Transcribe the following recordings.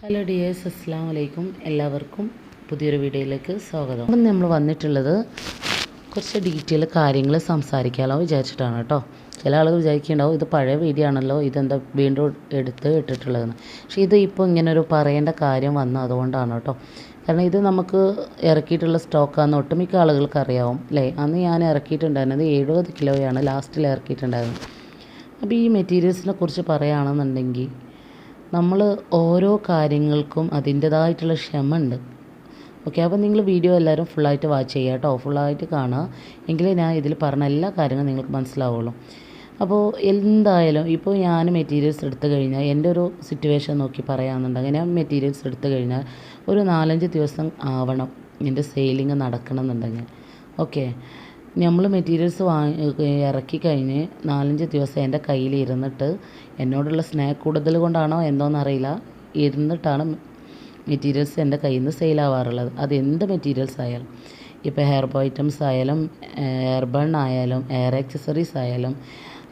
Hello dears അസ്സാം വലൈക്കും എല്ലാവർക്കും പുതിയൊരു വീഡിയോയിലേക്ക് സ്വാഗതം. അപ്പം നമ്മൾ വന്നിട്ടുള്ളത് കുറച്ച് ഡീറ്റെയിൽ കാര്യങ്ങൾ സംസാരിക്കാമല്ലോ വിചാരിച്ചിട്ടാണ് കേട്ടോ. ചില ആളുകൾ വിചാരിക്കുന്നുണ്ടാവും ഇത് പഴയ വീഡിയോ ആണല്ലോ ഇതെന്താ വീണ്ടും എടുത്ത് ഇട്ടിട്ടുള്ളതെന്ന്. പക്ഷേ ഇത് ഇപ്പോൾ ഇങ്ങനെ ഒരു പറയേണ്ട കാര്യം വന്ന അതുകൊണ്ടാണ് കേട്ടോ. കാരണം ഇത് നമുക്ക് ഇറക്കിയിട്ടുള്ള സ്റ്റോക്കാന്ന് ഒട്ടുമിക്ക ആളുകൾക്ക് അറിയാവും അല്ലേ? അന്ന് ഞാൻ ഇറക്കിയിട്ടുണ്ടായിരുന്നത് എഴുപത് കിലോയാണ് ലാസ്റ്റിൽ ഇറക്കിയിട്ടുണ്ടായിരുന്നത്. അപ്പോൾ ഈ മെറ്റീരിയൽസിനെ കുറിച്ച് പറയുകയാണെന്നുണ്ടെങ്കിൽ നമ്മൾ ഓരോ കാര്യങ്ങൾക്കും അതിന്റേതായിട്ടുള്ള ക്ഷമ ഓക്കെ അപ്പോൾ നിങ്ങൾ വീഡിയോ എല്ലാവരും ഫുള്ളായിട്ട് വാച്ച് ചെയ്യുക കേട്ടോ. ഫുള്ളായിട്ട് കാണുക. എങ്കിലേ ഞാൻ ഇതിൽ പറഞ്ഞ എല്ലാ കാര്യങ്ങളും നിങ്ങൾക്ക് മനസ്സിലാവുള്ളൂ. അപ്പോൾ എന്തായാലും ഇപ്പോൾ ഞാൻ മെറ്റീരിയൽസ് എടുത്തു കഴിഞ്ഞാൽ എന്റെ ഒരു സിറ്റുവേഷൻ നോക്കി പറയാമെന്നുണ്ടെങ്കിൽ ഞാൻ മെറ്റീരിയൽസ് എടുത്തു കഴിഞ്ഞാൽ ഒരു നാലഞ്ച് ദിവസം ആവണം എന്റെ സെയിലിംഗ് നടക്കണമെന്നുണ്ടെങ്കിൽ. ഓക്കെ നമ്മൾ മെറ്റീരിയൽസ് വാങ്ങി ഇറക്കി കഴിഞ്ഞ് നാലഞ്ച് ദിവസം എന്റെ കയ്യിൽ ഇരുന്നിട്ട് എന്നോടുള്ള സ്നേഹ കൂടുതൽ കൊണ്ടാണോ എന്തോന്നറിയില്ല. ഇരുന്നിട്ടാണ് മെറ്റീരിയൽസ് എന്റെ കയ്യിൽ നിന്ന് സെയിലാവാറുള്ളത് അത് എന്ത് മെറ്റീരിയൽസ് ആയാലും ഇപ്പോൾ ഹെയർ ബോ ഐറ്റംസ് ആയാലും ഹെയർ ബൺ ആയാലും ഹെയർ ആക്സസറീസ് ആയാലും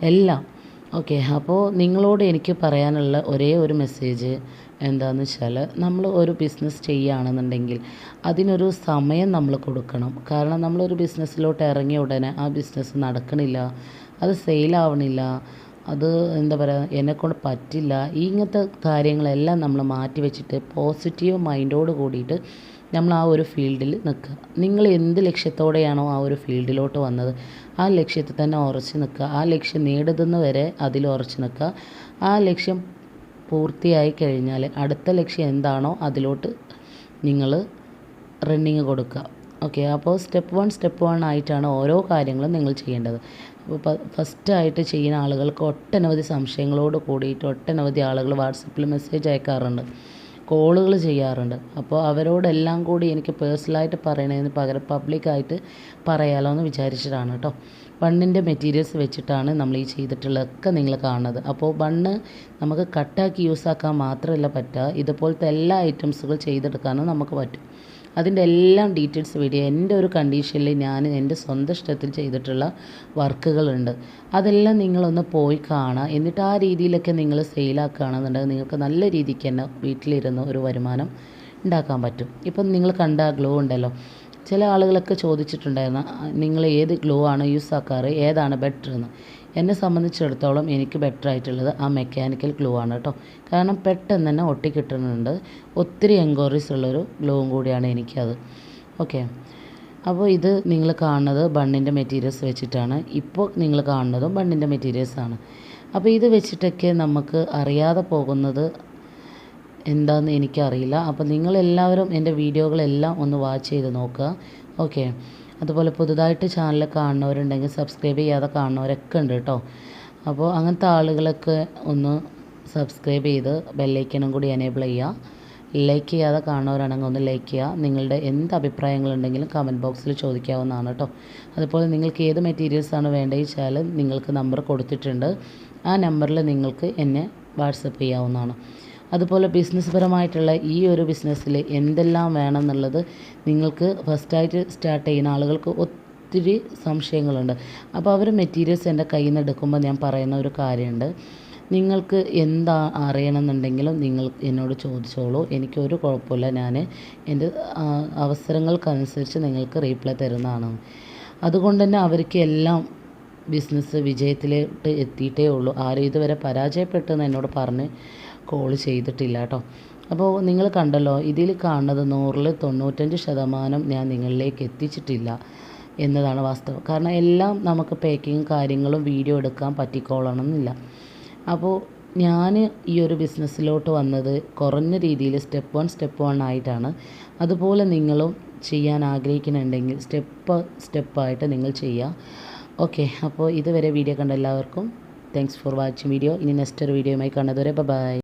എല്ലാം. ഓക്കെ അപ്പോൾ നിങ്ങളോട് എനിക്ക് പറയാനുള്ള ഒരേ ഒരു മെസ്സേജ് എന്താണെന്ന് വെച്ചാൽ നമ്മൾ ഒരു ബിസിനസ് ചെയ്യുകയാണെന്നുണ്ടെങ്കിൽ അതിനൊരു സമയം നമ്മൾ കൊടുക്കണം. കാരണം നമ്മളൊരു ബിസിനസ്സിലോട്ട് ഇറങ്ങിയ ഉടനെ ആ ബിസിനസ് നടക്കണില്ല അത് സെയിലാവണില്ല അത് എന്താ പറയുക എന്നെക്കൊണ്ട് പറ്റില്ല ഇങ്ങനത്തെ കാര്യങ്ങളെല്ലാം നമ്മൾ മാറ്റി വെച്ചിട്ട് പോസിറ്റീവ് മൈൻഡോട് കൂടിയിട്ട് നമ്മൾ ആ ഒരു ഫീൽഡിൽ നിൽക്കുക നിങ്ങൾ എന്ത് ലക്ഷ്യത്തോടെയാണോ ആ ഒരു ഫീൽഡിലോട്ട് വന്നത് ആ ലക്ഷ്യത്തിൽ തന്നെ ഉറച്ച് നിൽക്കുക ആ ലക്ഷ്യം നേടുന്നത് വരെ അതിൽ ഉറച്ച് നിൽക്കുക ആ ലക്ഷ്യം പൂർത്തിയായി കഴിഞ്ഞാൽ അടുത്ത ലക്ഷ്യം എന്താണോ അതിലോട്ട് നിങ്ങൾ റണ്ണിങ് കൊടുക്കുക. ഓക്കെ അപ്പോൾ സ്റ്റെപ്പ് വൺ സ്റ്റെപ്പ് വൺ ആയിട്ടാണ് ഓരോ കാര്യങ്ങളും നിങ്ങൾ ചെയ്യേണ്ടത്. അപ്പോൾ ഫസ്റ്റ് ആയിട്ട് ചെയ്യുന്ന ആളുകൾക്ക് ഒട്ടനവധി സംശയങ്ങളോട് കൂടിയിട്ട് ഒട്ടനവധി ആളുകൾ വാട്സപ്പിൽ മെസ്സേജ് അയക്കാറുണ്ട്. കോളുകൾ ചെയ്യാറുണ്ട്. അപ്പോൾ അവരോടെല്ലാം കൂടി എനിക്ക് പേഴ്സണലായിട്ട് പറയണതിന് പകരം പബ്ലിക്കായിട്ട് പറയാലോ എന്ന് വിചാരിച്ചിട്ടാണ് കേട്ടോ. ബണ്ണിന്റെ മെറ്റീരിയൽസ് വെച്ചിട്ടാണ് നമ്മൾ ഈ ചെയ്തിട്ടുള്ളതൊക്കെ നിങ്ങൾ കാണുന്നത്. അപ്പോൾ ബണ്ണ് നമുക്ക് കട്ടാക്കി യൂസ് ആക്കാൻ മാത്രമല്ല പറ്റുക ഇതുപോലത്തെ എല്ലാ ഐറ്റംസുകൾ ചെയ്തെടുക്കാനും നമുക്ക് പറ്റും. അതിന്റെ എല്ലാം ഡീറ്റെയിൽസ് വീഡിയോ എന്റെ ഒരു കണ്ടീഷനിൽ ഞാൻ എന്റെ സ്വന്തം ഇഷ്ടത്തിൽ ചെയ്തിട്ടുള്ള വർക്കുകളുണ്ട്. അതെല്ലാം നിങ്ങളൊന്ന് പോയി കാണുക. എന്നിട്ട് ആ രീതിയിലൊക്കെ നിങ്ങൾ സെയിലാക്കുകയാണെന്നുണ്ടെങ്കിൽ നിങ്ങൾക്ക് നല്ല രീതിക്ക് തന്നെ വീട്ടിലിരുന്ന് ഒരു വരുമാനം ഉണ്ടാക്കാൻ പറ്റും. ഇപ്പം നിങ്ങൾ കണ്ട ഗ്ലോ ഉണ്ടല്ലോ. ചില ആളുകളൊക്കെ ചോദിച്ചിട്ടുണ്ടായിരുന്നു നിങ്ങൾ ഏത് ഗ്ലോ ആണ് യൂസ് ആക്കാറ്? ഏതാണ് ബെറ്റർ എന്ന് എന്നെ സംബന്ധിച്ചിടത്തോളം എനിക്ക് ബെറ്റർ ആയിട്ടുള്ളത് ആ മെക്കാനിക്കൽ ഗ്ലൂ ആണ് കേട്ടോ. കാരണം പെട്ടെന്ന് തന്നെ ഒട്ടി ഒട്ടിക്കിട്ടുന്നുണ്ട്. ഒത്തിരി എൻക്വയറീസ് ഉള്ളൊരു ഗ്ലൂവും കൂടിയാണ് എനിക്കത്. ഓക്കെ അപ്പോൾ ഇത് നിങ്ങൾ കാണുന്നത് ബണ്ണിന്റെ മെറ്റീരിയൽസ് വെച്ചിട്ടാണ്. ഇപ്പോൾ നിങ്ങൾ കാണുന്നതും ബണ്ണിന്റെ മെറ്റീരിയൽസ് ആണ്. അപ്പോൾ ഇത് വെച്ചിട്ടൊക്കെ നമുക്ക് അറിയാതെ പോകുന്നത് എന്താണെന്ന് എനിക്കറിയില്ല. അപ്പോൾ നിങ്ങളെല്ലാവരും എന്റെ വീഡിയോകളെല്ലാം ഒന്ന് വാച്ച് ചെയ്ത് നോക്കുക. ഓക്കെ അതുപോലെ പുതുതായിട്ട് ചാനൽ കാണുന്നവരുണ്ടെങ്കിൽ സബ്സ്ക്രൈബ് ചെയ്യാതെ കാണുന്നവരൊക്കെ ഉണ്ട് കേട്ടോ. അപ്പോൾ അങ്ങനത്തെ ആളുകളൊക്കെ ഒന്ന് സബ്സ്ക്രൈബ് ചെയ്ത് ബെല്ലൈക്കനും കൂടി എനേബിൾ ചെയ്യുക. ലൈക്ക് ചെയ്യാതെ കാണുന്നവരാണെങ്കിൽ ഒന്ന് ലൈക്ക് ചെയ്യുക. നിങ്ങളുടെ എന്ത് അഭിപ്രായങ്ങളുണ്ടെങ്കിലും കമന്റ് ബോക്സിൽ ചോദിക്കാവുന്നതാണ് കേട്ടോ. അതുപോലെ നിങ്ങൾക്ക് ഏത് മെറ്റീരിയൽസാണ് വേണ്ടത് വെച്ചാൽ നിങ്ങൾക്ക് നമ്പർ കൊടുത്തിട്ടുണ്ട്. ആ നമ്പറിൽ നിങ്ങൾക്ക് എന്നെ വാട്സപ്പ് ചെയ്യാവുന്നതാണ്. അതുപോലെ ബിസിനസ് പരമായിട്ടുള്ള ഈ ഒരു ബിസിനസ്സിൽ എന്തെല്ലാം വേണം എന്നുള്ളത് നിങ്ങൾക്ക് ഫസ്റ്റായിട്ട് സ്റ്റാർട്ട് ചെയ്യുന്ന ആളുകൾക്ക് ഒത്തിരി സംശയങ്ങളുണ്ട്. അപ്പോൾ അവർ മെറ്റീരിയൽസ് എന്റെ കയ്യിൽ നിന്ന് എടുക്കുമ്പോൾ ഞാൻ പറയുന്ന ഒരു കാര്യമുണ്ട്. നിങ്ങൾക്ക് എന്താ അറിയണമെന്നുണ്ടെങ്കിലും നിങ്ങൾ എന്നോട് ചോദിച്ചോളൂ. എനിക്കൊരു കുഴപ്പമില്ല. ഞാൻ എന്റെ അവസരങ്ങൾക്കനുസരിച്ച് നിങ്ങൾക്ക് റീപ്ലൈ തരുന്നതാണ്. അതുകൊണ്ട് തന്നെ അവർക്ക് എല്ലാം ബിസിനസ് വിജയത്തിലോട്ട് എത്തിയിട്ടേ ഉള്ളൂ. ആരും ഇതുവരെ പരാജയപ്പെട്ടെന്ന് എന്നോട് പറഞ്ഞ് കോൾ ചെയ്തിട്ടില്ല കേട്ടോ അപ്പോൾ നിങ്ങൾ കണ്ടല്ലോ ഇതിൽ കാണുന്നത് നൂറിൽ തൊണ്ണൂറ്റഞ്ച് ശതമാനം ഞാൻ നിങ്ങളിലേക്ക് എത്തിച്ചിട്ടില്ല എന്നതാണ് വാസ്തവം. കാരണം എല്ലാം നമുക്ക് പാക്കിങ് കാര്യങ്ങളും വീഡിയോ എടുക്കാൻ പറ്റിക്കോളണമെന്നില്ല അപ്പോൾ ഞാൻ ഈ ഒരു ബിസിനസ്സിലോട്ട് വന്നത് കുറഞ്ഞ രീതിയിൽ സ്റ്റെപ്പ് വൺ സ്റ്റെപ്പ് വൺ ആയിട്ടാണ്. അതുപോലെ നിങ്ങളും ചെയ്യാൻ ആഗ്രഹിക്കുന്നുണ്ടെങ്കിൽ സ്റ്റെപ്പ് സ്റ്റെപ്പായിട്ട് നിങ്ങൾ ചെയ്യുക ഓക്കെ അപ്പോൾ ഇതുവരെ വീഡിയോ കണ്ട എല്ലാവർക്കും താങ്ക്സ് ഫോർ വാച്ചിങ് വീഡിയോ ഇനി നെക്സ്റ്റ് ഒരു വീഡിയോയുമായി കാണുന്നതുവരെ ബൈ